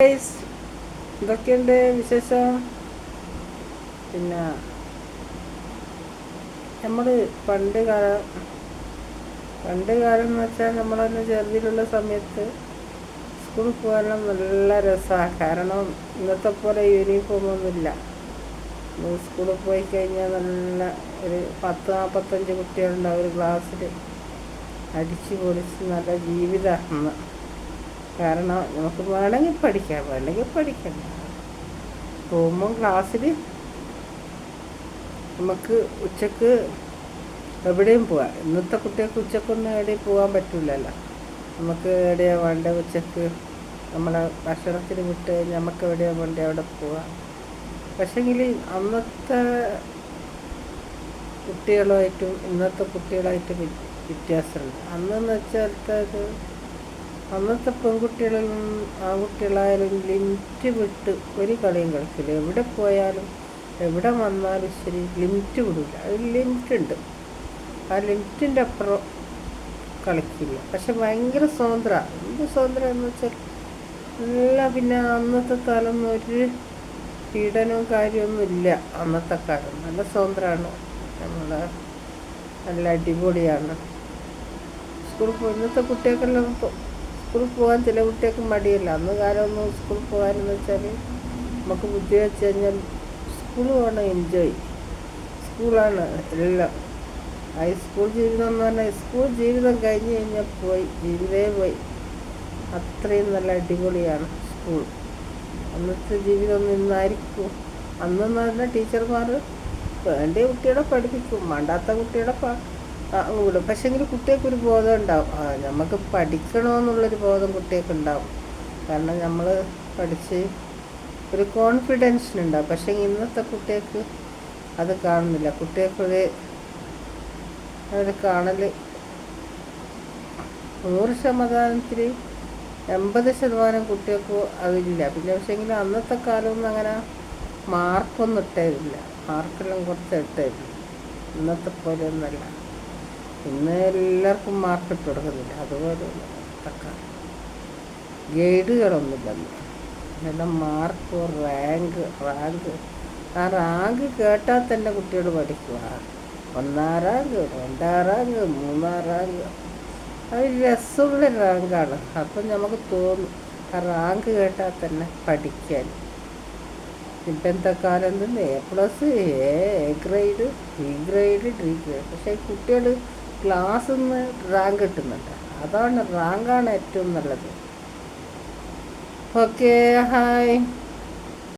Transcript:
Guys എന്തൊക്കെയുണ്ട് വിശേഷം? പിന്നെ നമ്മൾ പണ്ട് കാലം പണ്ട് കാലം എന്ന് വെച്ചാൽ നമ്മളന്ന് ചെറുതിലുള്ള സമയത്ത് സ്കൂളിൽ പോകാനും നല്ല രസമാണ് കാരണം ഇന്നത്തെ പോലെ യൂണിഫോമൊന്നുമില്ല സ്കൂളിൽ പോയി കഴിഞ്ഞാൽ നല്ല ഒരു പത്ത് നാൽപ്പത്തഞ്ച് കുട്ടികളുണ്ടാവും ഒരു ക്ലാസ്സിൽ അടിച്ചു പൊളിച്ച് നല്ല ജീവിതമാണ് കാരണം നമുക്ക് വേണമെങ്കിൽ പഠിക്കാം വേണമെങ്കിൽ പഠിക്കാം. പോകുമ്പോൾ ക്ലാസ്സിൽ നമുക്ക് ഉച്ചയ്ക്ക് എവിടെയും പോവാം. ഇന്നത്തെ കുട്ടികൾക്ക് ഉച്ചക്കൊന്നും എവിടെയും പോകാൻ പറ്റില്ലല്ലോ നമുക്ക് എവിടെയാണ് വേണ്ട ഉച്ചയ്ക്ക്? നമ്മളെ ഭക്ഷണത്തിന് വിട്ട് കഴിഞ്ഞാൽ നമുക്ക് എവിടെയാണ് വേണ്ടത് അവിടെ പോവാം. പക്ഷേങ്കിൽ അന്നത്തെ കുട്ടികളുമായിട്ടും ഇന്നത്തെ കുട്ടികളായിട്ടും വ്യ- വ്യത്യാസമുണ്ട്. അന്നെന്ന് വെച്ചാൽ അന്നത്തെ പെൺകുട്ടികളും ആൺകുട്ടികളായാലും ലിമിറ്റ് വിട്ട് ഒരു കളിയും കളിക്കില്ല. എവിടെ പോയാലും എവിടെ വന്നാലും ശരി ലിമിറ്റ് വിടില്ല ഒരു ലിമിറ്റ് ഉണ്ട്. ആ ലിമിറ്റിന്റെ അപ്പുറം കളിക്കില്ല. പക്ഷെ ഭയങ്കര സ്വതന്ത്ര. എന്ത് സ്വതന്ത്രം എന്ന് വെച്ചാൽ എല്ലാം പിന്നെ അന്നത്തെ കാലം ഒരു പീഡനവും കാര്യമൊന്നും ഇല്ല അന്നത്തെ കാലം. നല്ല സ്വതന്ത്രമാണ് നമ്മളെ നല്ല അടിപൊളിയാണ്. സ്കൂളിൽ പോയി. ഇന്നത്തെ കുട്ടികൾക്കെല്ലാം സ്കൂളിൽ പോകാൻ ചില കുട്ടികൾക്ക് മടിയല്ല. അന്ന് കാലമൊന്നും സ്കൂളിൽ പോകാനെന്ന് വെച്ചാൽ നമുക്ക് ബുദ്ധി വെച്ച് കഴിഞ്ഞാൽ സ്കൂൾ എൻജോയ് സ്കൂളാണ് എല്ലാം. ഹൈസ്കൂൾ ജീവിതം എന്ന് പറഞ്ഞാൽ സ്കൂൾ ജീവിതം കഴിഞ്ഞ് കഴിഞ്ഞാൽ പോയി ജീവിതേ പോയി. അത്രയും നല്ല അടിപൊളിയാണ് സ്കൂൾ. അന്നത്തെ ജീവിതം നിന്നായിരിക്കും അന്നെന്ന് പറഞ്ഞാൽ ടീച്ചർമാർ വേണ്ട കുട്ടികളെ പഠിപ്പിക്കും വേണ്ടാത്ത പ- വിടും പക്ഷേങ്കിൽ കുട്ടികൾക്കൊരു ബോധം ഉണ്ടാവും. ആ നമുക്ക് പഠിക്കണമെന്നുള്ളൊരു ബോധം കുട്ടികൾക്ക് ഉണ്ടാവും. കാരണം നമ്മൾ പഠിച്ച് ഒരു കോൺഫിഡൻസിനുണ്ടാവും പക്ഷേ ഇന്നത്തെ കുട്ടികൾക്ക് അത് കാണുന്നില്ല. കുട്ടികൾക്കൊരു ഒരു കാണൽ നൂറ് ശതമാനത്തിൽ എൺപത് ശതമാനം കുട്ടികൾക്ക് അതില്ല. പിന്നെ പക്ഷേങ്കിൽ അന്നത്തെ കാലമൊന്നും അങ്ങനെ മാർക്കൊന്നും ഇട്ടതില്ല മാർക്കെല്ലാം കുറച്ച് ഇട്ടതില്ല ഇന്നത്തെ പോലെ ഒന്നല്ല ഇന്ന് എല്ലാവർക്കും മാർക്ക് ഇട്ട് കൊടുക്കുന്നില്ല. അതുപോലെ ഗൈഡുകളൊന്നുമില്ല അന്ന് എല്ലാം മാർക്ക് റാങ്ക് റാങ്ക് ആ റാങ്ക് കേട്ടാൽ തന്നെ കുട്ടികൾ പഠിക്കുക ഒന്നാം റാങ്ക് രണ്ടാം റാങ്ക് മൂന്നാം റാങ്ക് അത് രസമുള്ള റാങ്കാണ് അപ്പം നമുക്ക് തോന്നും ആ റാങ്ക് കേട്ടാൽ തന്നെ പഠിക്കാൻ. ഇപ്പോഴത്തെ കാലം തന്നെ A plus A grade B grade D grade പക്ഷേ കുട്ടികൾ ക്ലാസ്സിൽ നിന്ന് റാങ്ക് കിട്ടുന്നുണ്ട്. അതാണ് റാങ്കാണ് ഏറ്റവും നല്ലത്. Okay hi